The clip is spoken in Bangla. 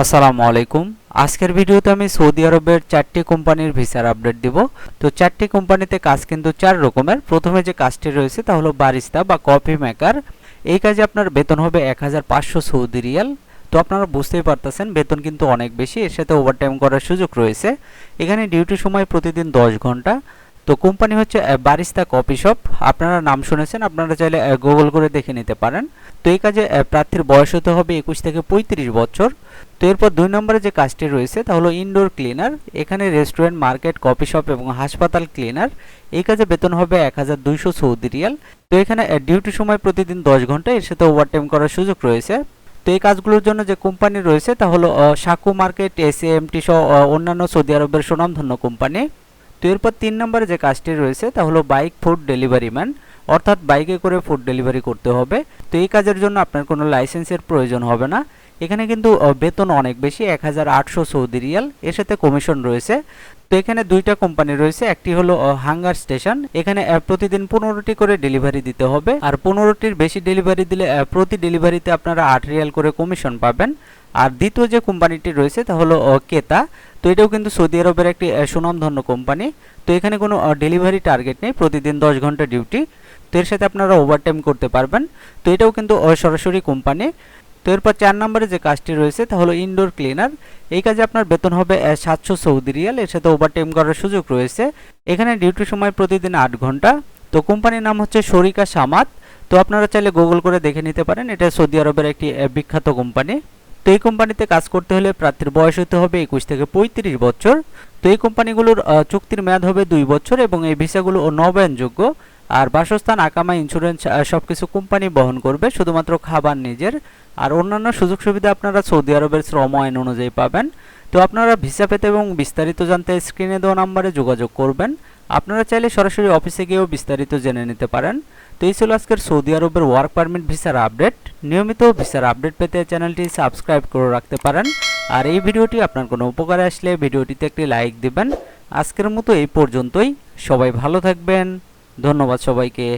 আসসালামু আলাইকুম। আজকের ভিডিওতে আমি সৌদি আরবের চারটি কোম্পানির ভিসার আপডেট দিব। তো চারটি কোম্পানিতে কাজ কিন্তু চার রকমের। প্রথমে যে কাজটি রয়েছে তা হলো বারিস্তা বা কফি মেকার। এই কাজে আপনার বেতন হবে এক হাজার পাঁচশো সৌদি রিয়াল। তো আপনারা বুঝতেই পারতেছেন, বেতন কিন্তু অনেক বেশি। এর সাথে ওভারটাইম করার সুযোগ রয়েছে। এখানে ডিউটি সময় প্রতিদিন দশ ঘণ্টা। তো কোম্পানি হচ্ছে বারিস্তা কফি শপ। আপনারা নাম শুনেছেন আপনারা চাইলে গুগল করে দেখে নিতে পারেন। তো এই কাজে প্রার্থীর বয়স হতে হবে একুশ থেকে পঁয়ত্রিশ বছর। তো এরপর দুই নম্বরে যে কাজটি রয়েছে তা হলো ইনডোর ক্লিনার এখানে রেস্টুরেন্ট মার্কেট কফি শপ এবং হাসপাতাল ক্লিনার এই কাজে বেতন হবে এক হাজার দুইশো সৌদি রিয়াল। তো এখানে ডিউটি সময় প্রতিদিন দশ ঘণ্টা এর সাথে ওভারটাইম করার সুযোগ রয়েছে। তো এই কাজগুলোর জন্য যে কোম্পানি রয়েছে তা হলো সাকু মার্কেট এসএমটি সহ আহ, অন্যান্য সৌদি আরবের সুনামধন্য কোম্পানি। তো এরপর তিন নম্বরে যে কাজটি রয়েছে তা হলো বাইক ফুড ডেলিভারি ম্যান অর্থাৎ বাইকে করে ফুড ডেলিভারি করতে হবে। তো এই কাজের জন্য আপনার কোনো লাইসেন্সের প্রয়োজন হবে না। এখানে কিন্তু বেতন অনেক বেশি, এক হাজার আটশো সৌদি রিয়াল। এর সাথে কমিশন রয়েছে। তো এখানে দুইটা কোম্পানি রয়েছে, একটি হলো হাঙ্গার স্টেশন এখানে প্রতিদিন পনেরোটি করে ডেলিভারি দিতে হবে। আর পনেরোটির বেশি ডেলিভারি দিলে প্রতি ডেলিভারিতে আপনারা আট রিয়াল করে কমিশন পাবেন। আর দ্বিতীয় যে কোম্পানিটি রয়েছে, তা হলো কেতা তো এটাও কিন্তু সৌদি আরবের একটি সুনামধন্য কোম্পানি তো এখানে কোনো ডেলিভারি টার্গেট নেই, প্রতিদিন দশ ঘণ্টা ডিউটি তো এর সাথে আপনারা ওভারটাইম করতে পারবেন। তো এটাও কিন্তু সরাসরি কোম্পানি তো এরপর চার নম্বরে যে কাজটি রয়েছে তা হলো ইনডোর ক্লিনার এই কাজে আপনার বেতন হবে সাতশো সৌদি রিয়াল। এর সাথে ওভারটাইম করার সুযোগ রয়েছে। এখানে ডিউটি সময় প্রতিদিন আট ঘণ্টা। তো কোম্পানির নাম হচ্ছে শরিকা সামাত। তো আপনারা চাইলে গুগল করে দেখে নিতে পারেন। এটা সৌদি আরবের একটি বিখ্যাত কোম্পানি তো এই কোম্পানিতে কাজ করতে হলে প্রার্থীর বয়স হতে হবে একুশ থেকে পঁয়ত্রিশ বছর। তো এই কোম্পানিগুলোর চুক্তির মেয়াদ হবে দুই বছর এবং এই ভিসাগুলো নবায়নযোগ্য। আর বাসস্থান, আকামা ইন্স্যুরেন্স সব কিছু কোম্পানি বহন করবে। শুধুমাত্র খাবার নিজের। আর অন্যান্য সুযোগ সুবিধা আপনারা সৌদি আরবের শ্রম আইন অনুযায়ী পাবেন। তো আপনারা ভিসা পেতে এবং বিস্তারিত জানতে স্ক্রিনে দেওয়া নাম্বারে যোগাযোগ করবেন। আপনারা চাইলে সরাসরি অফিসে গিয়েও বিস্তারিত জেনে নিতে পারেন। তো এই ছিল আজকের সৌদি আরবের ওয়ার্ক পারমিট ভিসার আপডেট নিয়মিত ভিসার আপডেট পেতে চ্যানেলটি সাবস্ক্রাইব করে রাখতে পারেন। আর এই ভিডিওটি আপনার কোনো উপকারে আসলে ভিডিওটিতে একটি লাইক দিবেন। আজকের মতো এই পর্যন্তই। সবাই ভালো থাকবেন। ধন্যবাদ সবাইকে।